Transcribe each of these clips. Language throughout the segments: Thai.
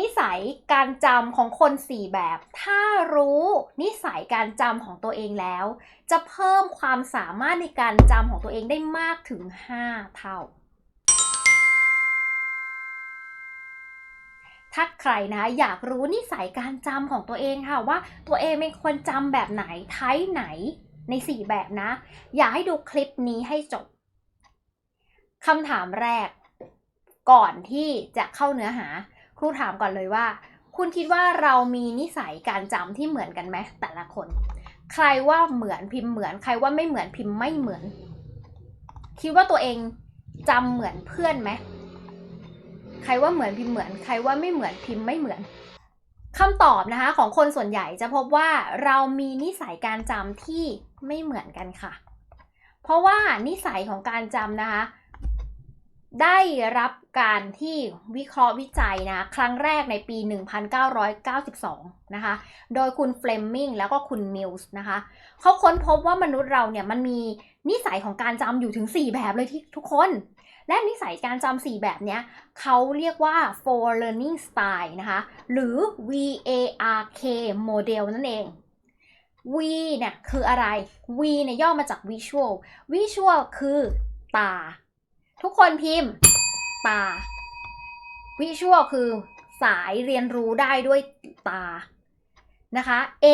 นิสัยการจำของคนสี่แบบ ถ้ารู้นิสัยการจำของตัวเองแล้ว จะเพิ่มความสามารถในการจำของตัวเองได้มากถึง 5 เท่า ถ้าใครนะอยากรู้นิสัยการจำของตัวเองค่ะว่าตัวเองเป็นคนจำแบบไหนไทป์ไหนใน 4 แบบนะ อยากให้ดูคลิปนี้ให้จบคำถามแรก ก่อนที่จะเข้าเนื้อหา ครูถามก่อนเลยว่า คุณคิดว่าเรามีนิสัยการจำที่เหมือนกันไหมแต่ละคน ใครว่าเหมือนพิมพ์เหมือน ใครว่าไม่เหมือนพิมพ์ไม่เหมือน คิดว่าตัวเองจำเหมือนเพื่อนไหมใครว่าเหมือนพิมพ์เหมือน ใครว่าไม่เหมือนพิมพ์ไม่เหมือนคำตอบนะคะของคนส่วนใหญ่จะพบว่าเรามีนิสัยการจำที่ไม่เหมือนกันค่ะ เพราะว่านิสัยของการจำนะคะ ได้รับการที่วิเคราะห์วิจัยนะครั้งแรกในปี 1992 นะคะ โดยคุณเฟลมมิงแล้วก็คุณมิลส์นะคะ เขาค้นพบว่ามนุษย์เราเนี่ยมันมีนิสัยของการจำอยู่ถึง 4 แบบเลยที่ทุกคน และนิสัยการจำ4แบบเนี้ยเขาเรียกว่า four learning style นะคะ หรือ VARK model นั่นเอง V เนี่ยคืออะไร V เนี่ยย่อมาจาก visual visual คือตา ทุกคนพิมพ์ตา visual คือสายเรียนรู้ได้ด้วยตานะคะ A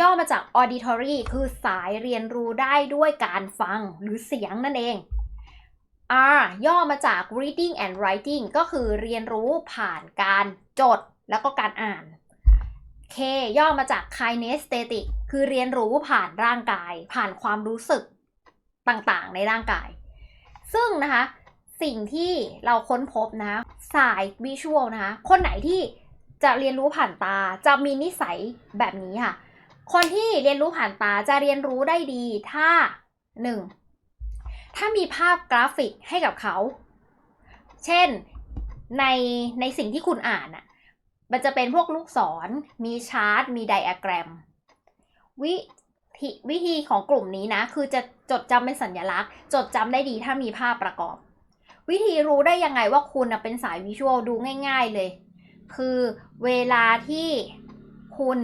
ย่อมาจาก auditory คือสายเรียนรู้ได้ด้วยการฟังหรือเสียงนั่นเอง R ย่อมาจาก reading and writing ก็คือเรียนรู้ผ่านการจดแล้วก็การอ่าน K ย่อมาจาก kinesthetic คือเรียนรู้ผ่านร่างกาย ผ่านความรู้สึกต่างๆ ในร่างกาย ซึ่งนะคะสิ่งที่เราค้นพบนะสายวิชวลนะคะคนไหนที่จะเรียนรู้ผ่านตาจะมีนิสัยแบบนี้ค่ะ คนที่เรียนรู้ผ่านตาจะเรียนรู้ได้ดีถ้า 1. ถ้ามีภาพกราฟิกให้กับเขา เช่นในในสิ่งที่คุณอ่านอะมันจะเป็นพวกลูกศร มีชาร์ตมีไดอะแกรม วิธี วิธีของกลุ่มนี้นะ คือจะจดจำเป็นสัญลักษณ์ จดจำได้ดีถ้ามีภาพประกอบ วิธีรู้ได้ยังไงว่าคุณเป็นสายวิชวลดูง่าย ๆเลย คือเวลาที่คุณ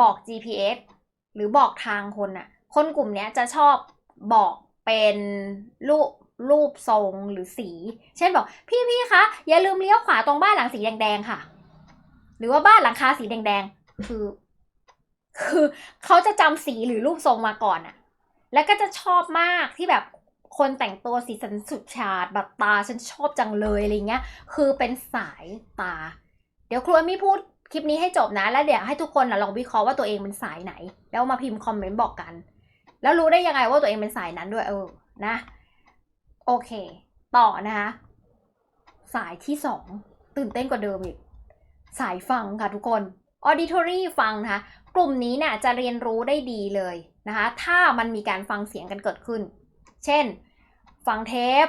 บอก GPS หรือบอกทางคนน่ะคนกลุ่มนี้จะชอบบอกเป็นรูปรูปทรงหรือสี เช่นบอก พี่พี่คะ อย่าลืมเลี้ยวขวาตรงบ้านหลังสีแดงๆค่ะ หรือว่าบ้านหลังคาสีแดงๆ คือ คือเขาจะจำสีหรือรูปทรงมาก่อนอะแล้วก็จะชอบมากที่แบบคนแต่งตัวสีสันสุดฉาดแบบตาฉันชอบจังเลยอะไรเงี้ย คือเป็นสายตา เดี๋ยวครูเอมี่พูดคลิปนี้ให้จบนะ แล้วเดี๋ยวให้ทุกคนนะลองวิเคราะห์ว่าตัวเองเป็นสายไหน แล้วมาพิมพ์คอมเมนต์บอกกัน แล้วรู้ได้ยังไงว่าตัวเองเป็นสายนั้นด้วยเออนะ โอเค ต่อนะคะ สายที่สองตื่นเต้นกว่าเดิมอีก สายฟังค่ะทุกคน auditory ฟังนะคะ กลุ่มนี้เนี่ยจะเรียนรู้ได้ดีเลยนะคะ ถ้ามันมีการฟังเสียงกันเกิดขึ้น เช่น ฟังเทป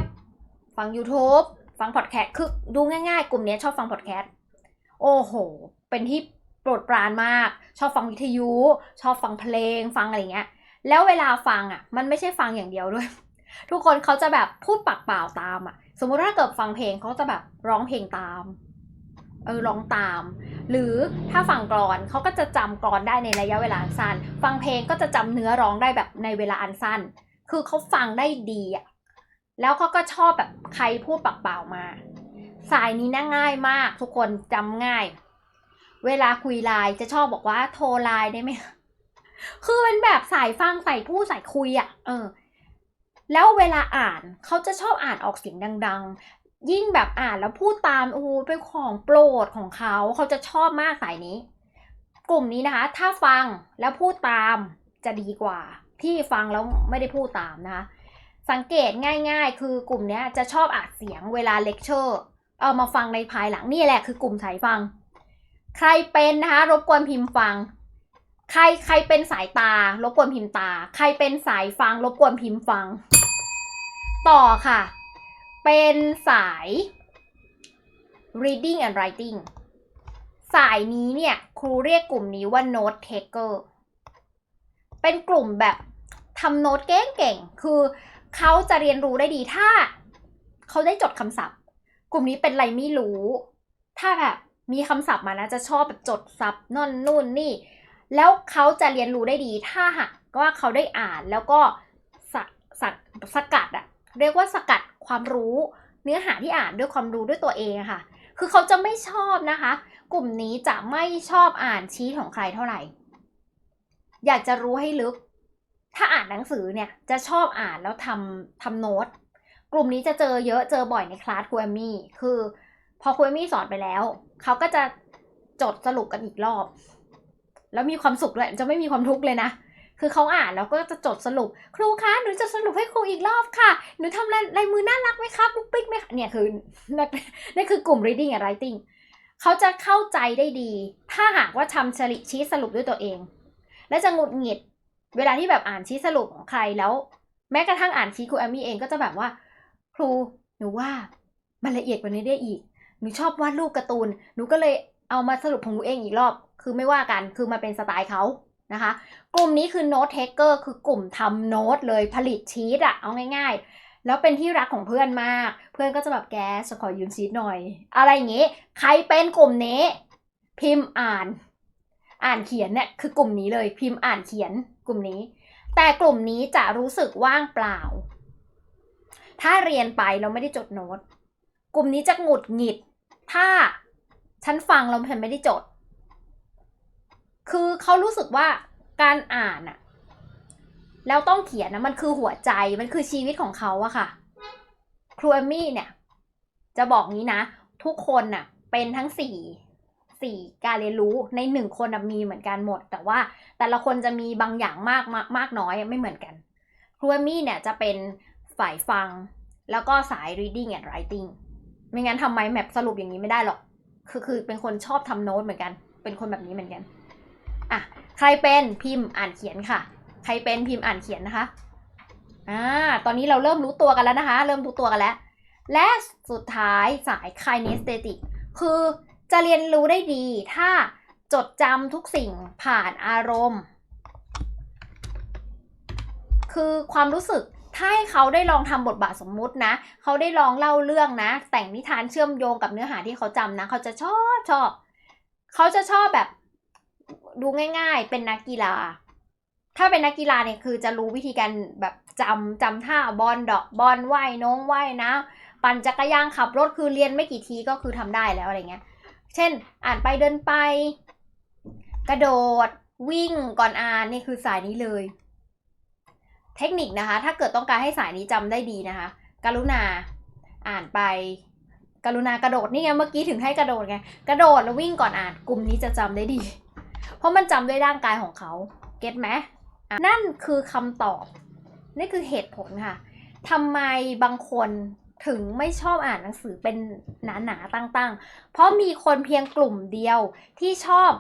ฟัง YouTube ฟังพอดแคสต์ คือดูง่ายๆ กลุ่มนี้ชอบฟังพอดแคสต์ โอ้โห เป็นที่โปรดปรานมาก ชอบฟังวิทยุ ชอบฟังเพลง ฟังอะไรเงี้ย แล้วเวลาฟังอะ มันไม่ใช่ฟังอย่างเดียวด้วย ทุกคนเขาจะแบบพูดปากเปล่าตามอะ สมมุติถ้าเกิดฟังเพลงเขาจะแบบร้องเพลงตาม เออร้องตาม หรือถ้าฟังกรอนเขาก็จะจำกรอนได้ในระยะเวลาอันสั้น ฟังเพลงก็จะจำเนื้อร้องได้แบบในเวลาอันสั้น คือเขาฟังได้ดีอะแล้วเขาก็ชอบแบบใครพูดปากเปล่ามา สายนี้น่าง่ายมาก ทุกคนจำง่าย เวลาคุยไลน์จะชอบบอกว่าโทรไลน์ได้ไหมคือเป็นแบบสายฟังสายพูดสายคุยอะ เออ แล้วเวลาอ่านเขาจะชอบอ่านออกเสียงดัง ยิ่งแบบอ่านแล้วพูดตามโอ้โหเป็นของโปรดของเขาเขาจะชอบมากสายนี้ กลุ่มนี้นะคะ ถ้าฟังแล้วพูดตามจะดีกว่า ที่ฟังแล้วไม่ได้พูดตามนะคะสังเกตง่ายๆ คือกลุ่มนี้จะชอบอัดเสียงเวลาเลคเชอร์ เอามาฟังในภายหลังนี่แหละคือกลุ่มสายฟัง ใครเป็นนะคะรบกวนพิมพ์ฟัง ใครใครเป็นสายตา รบกวนพิมพ์ตา ใครเป็นสายฟัง รบกวนพิมพ์ฟัง ต่อค่ะ เป็นสาย reading and writing สายนี้เนี่ย ครูเรียกกลุ่มนี้ว่า note taker เป็นกลุ่มแบบทำโน้ตเก่งๆ คือเขาจะเรียนรู้ได้ดีถ้า เขาได้จดคำศัพท์ กลุ่มนี้เป็นไรไม่รู้ ถ้าแบบมีคำศัพท์มานะจะชอบแบบจดศัพท์นั่นนู่นนี่ แล้วเขาจะเรียนรู้ได้ดีถ้าหากว่าเขาได้อ่านแล้วก็สะสะสกัดอะ เรียกว่าสกัดความรู้เนื้อหาที่อ่านด้วยความรู้ด้วยตัวเองค่ะ คือเขาจะไม่ชอบนะคะ กลุ่มนี้จะไม่ชอบอ่านชี้ของใครเท่าไหร่ อยากจะรู้ให้ลึก ถ้าอ่านหนังสือเนี่ยจะชอบอ่านแล้วทำทำโน้ต กลุ่มนี้จะเจอเยอะเจอบ่อยในคลาสครูเอมี่คือ พอครูเอมี่สอนไปแล้ว เขาก็จะจดสรุปกันอีกรอบ แล้วมีความสุขด้วยจะไม่มีความทุกข์เลยนะ คือเขาอ่านแล้วก็จะจดสรุป ครูคะหนูจะสรุปให้ครูอีกรอบค่ะ หนูทำลายลายมือน่ารักไหมครับปุ๊กปิ๊กไหมคะเนี่ยคือนั่นคือกลุ่ม reading and writing เขาจะเข้าใจได้ดี ถ้าหากว่าทำชลิชี้สรุปด้วยตัวเอง และจะหงุดหงิด เวลาที่แบบอ่านชี้สรุปของใครแล้ว แม้กระทั่งอ่านชี้ครูแอมมี่เองก็จะแบบว่า ครูหนูว่ามันละเอียดกว่านี้ได้อีก หนูชอบวาดรูปการ์ตูน หนูก็เลยเอามาสรุปของหนูเองอีกรอบ คือไม่ว่ากัน คือมันเป็นสไตล์เขา นะคะ กลุ่มนี้คือโน้ตเทคเกอร์คือกลุ่มทำโน้ตเลยผลิตชีตอะเอาง่าย ๆ แล้วเป็นที่รักของเพื่อนมาก เพื่อนก็จะแบบแกจะขอยืมชีตหน่อย อะไรอย่างงี้ ใครเป็นกลุ่มนี้ พิมพ์อ่าน อ่านเขียนเนี่ยคือกลุ่มนี้เลยพิมพ์อ่านเขียนกลุ่มนี้ แต่กลุ่มนี้จะรู้สึกว่างเปล่า ถ้าเรียนไปเราไม่ได้จดโน้ต กลุ่มนี้จะหงุดหงิด ถ้าฉันฟังเราฉันไม่ได้จด คือเขารู้สึกว่าการอ่านอะแล้วต้องเขียนนะมันคือหัวใจมันคือชีวิตของเขาอะค่ะ ครูเอมมี่เนี่ย จะบอกงี้นะ ทุกคนน่ะ เป็นทั้งสี่สี่การเรียนรู้ในหนึ่งคนมีเหมือนกันหมด แต่ว่าแต่ละคนจะมีบางอย่างมากมากมากน้อยไม่เหมือนกันครูเอมมี่เนี่ยจะเป็นฝ่ายฟังแล้วก็สาย reading and writing ไม่งั้นทำไมแมปสรุปอย่างนี้ไม่ได้หรอก คือคือเป็นคนชอบทำโน้ตเหมือนกัน เป็นคนแบบนี้เหมือนกัน อะใครเป็นพิมพ์อ่านเขียนค่ะ ใครเป็นพิมพ์อ่านเขียนนะคะอ่าตอนนี้เราเริ่มรู้ตัวกันแล้วนะคะ เริ่มรู้ตัวกันแล้ว และสุดท้ายสาย kinesthetic คือจะเรียนรู้ได้ดีถ้าจดจำทุกสิ่งผ่านอารมณ์ คือความรู้สึกถ้าให้เขาได้ลองทำบทบาทสมมุตินะ เขาได้ลองเล่าเรื่องนะ แต่งนิทานเชื่อมโยงกับเนื้อหาที่เขาจำนะ เขาจะชอบชอบ เขาจะชอบแบบ ดูง่ายๆ เป็นนักกีฬา ถ้าเป็นนักกีฬาเนี่ยคือจะรู้วิธีการแบบจำจำท่าบอลดอกบอลว่ายน้องว่ายนะปั่นจักรยานขับรถคือเรียนไม่กี่ทีก็คือทำได้แล้วอะไรเงี้ย เช่น อ่านไปเดินไป กระโดดวิ่งก่อนอ่านนี่คือสายนี้เลย เทคนิคนะคะ ถ้าเกิดต้องการให้สายนี้จำได้ดีนะคะ กรุณาอ่านไปกรุณากระโดดนี่ไงเมื่อกี้ถึงให้กระโดดไงกระโดดแล้ววิ่งก่อนอ่านกลุ่มนี้จะจำได้ดี เพราะมันจำด้วยร่างกายของเขาเก็ตไหมนั่นคือคำตอบ นี่คือเหตุผลค่ะทำไมบางคนถึงไม่ชอบอ่านหนังสือเป็นหนาๆตั้งๆ เพราะมีคนเพียงกลุ่มเดียวที่ชอบ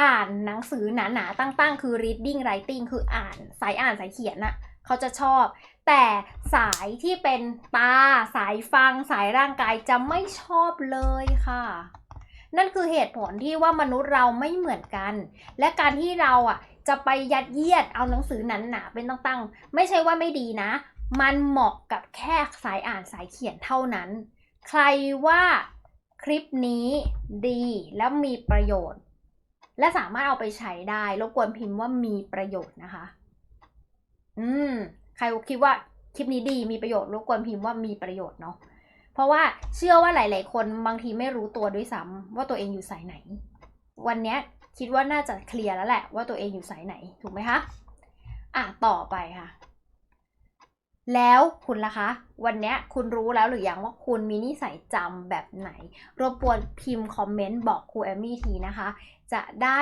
อ่านหนังสือหนาๆตั้งๆ คือ reading writing คืออ่านสายอ่านสายเขียนน่ะเขาจะชอบ แต่สายที่เป็นตา สายฟัง สายร่างกายจะไม่ชอบเลยค่ะ นั่นคือเหตุผลที่ว่ามนุษย์เราไม่เหมือนกัน และการที่เราอะจะไปยัดเยียดเอาหนังสือหนาๆเป็นตั้งๆ ไม่ใช่ว่าไม่ดีนะ มันเหมาะกับแค่สายอ่านสายเขียนเท่านั้น ใครว่าคลิปนี้ดีแล้วมีประโยชน์ และสามารถเอาไปใช้ได้รบกวนพิมพ์ว่ามีประโยชน์นะคะ อืม ใครคิดว่าคลิปนี้ดีมีประโยชน์รบกวนพิมพ์ว่ามีประโยชน์เนาะ เพราะว่าเชื่อว่าหลาย ๆ คนบางทีไม่รู้ตัวด้วยซ้ำว่าตัวเองอยู่สายไหน วันเนี้ยคิดว่าน่าจะเคลียร์แล้วแหละ ว่าตัวเองอยู่สายไหนถูกไหมคะอะต่อไปค่ะ แล้วคุณล่ะคะ วันนี้คุณรู้แล้วหรือยังว่าคุณมีนิสัยจำแบบไหน รบกวนพิมพ์คอมเมนต์บอกครูแอมมี่ทีนะคะ จะได้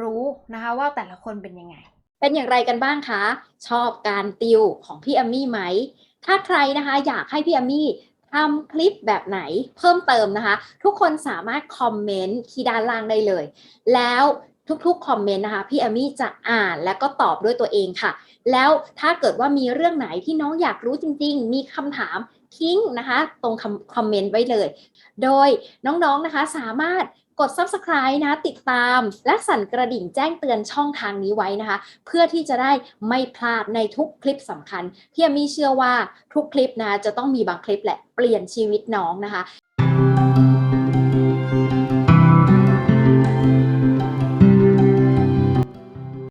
รู้นะคะว่าแต่ละคนเป็นยังไง เป็นอย่างไรกันบ้างคะ ชอบการติวของพี่แอมมี่ไหม ถ้าใครนะคะอยากให้พี่แอมมี่ ทำคลิปแบบไหนเพิ่มเติมนะคะ ทุกคนสามารถคอมเมนต์ที่ด้านล่างได้เลย แล้วทุกๆคอมเมนต์นะคะ พี่แอมมี่จะอ่านและก็ตอบด้วยตัวเองค่ะ แล้วถ้าเกิดว่ามีเรื่องไหนที่น้องอยากรู้จริง ๆ มีคำถามทิ้งนะคะ ตรงคอมเมนต์ไว้เลย โดยน้องๆนะคะสามารถ กด subscribe นะติดตามและสั่นกระดิ่งแจ้งเตือนช่องทางนี้ไว้นะคะ เพื่อที่จะได้ไม่พลาดในทุกคลิปสำคัญพี่มีเชื่อว่าทุกคลิปนะจะต้องมีบางคลิปแหละเปลี่ยนชีวิตน้องนะคะ